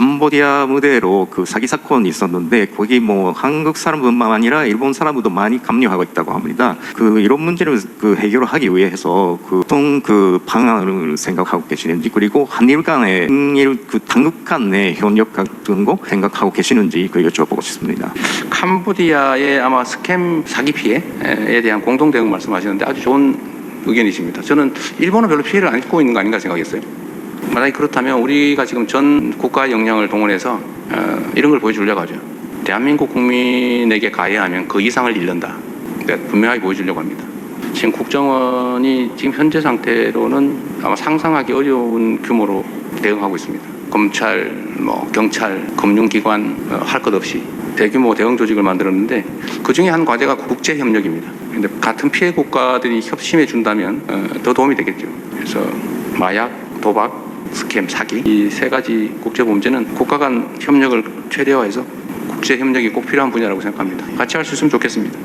캄보디아 무대로 그 사기 사건이 있었는데 거기 뭐 한국 사람뿐만 아니라 일본 사람들도 많이 감염하고 있다고 합니다. 그 이런 문제를 그 해결을 하기 위해서 그 어떤 그 방안을 생각하고 계시는지 그리고 한일 간의 한일 그 당국 간의 협력 같은 거 생각하고 계시는지 그 여쭤보고 싶습니다. 캄보디아의 아마 스캠 사기 피해에 대한 공동 대응 말씀하시는데 아주 좋은 의견이십니다. 저는 일본은 별로 피해를 안 입고 있는 거 아닌가 생각했어요. 만약에 그렇다면 우리가 지금 전 국가 역량을 동원해서 어, 이런 걸 보여주려고 하죠. 대한민국 국민에게 가해하면 그 이상을 잃는다. 네, 분명하게 보여주려고 합니다. 지금 국정원이 지금 현재 상태로는 아마 상상하기 어려운 규모로 대응하고 있습니다. 검찰, 뭐 경찰, 금융기관 어, 할것 없이 대규모 대응 조직을 만들었는데 그 중에 한 과제가 국제 협력입니다. 근데 같은 피해 국가들이 협심해 준다면 어, 더 도움이 되겠죠. 그래서 마약, 도박, 스캠, 사기 이 세 가지 국제 범죄는 국가 간 협력을 최대화해서 국제 협력이 꼭 필요한 분야라고 생각합니다. 같이 할 수 있으면 좋겠습니다.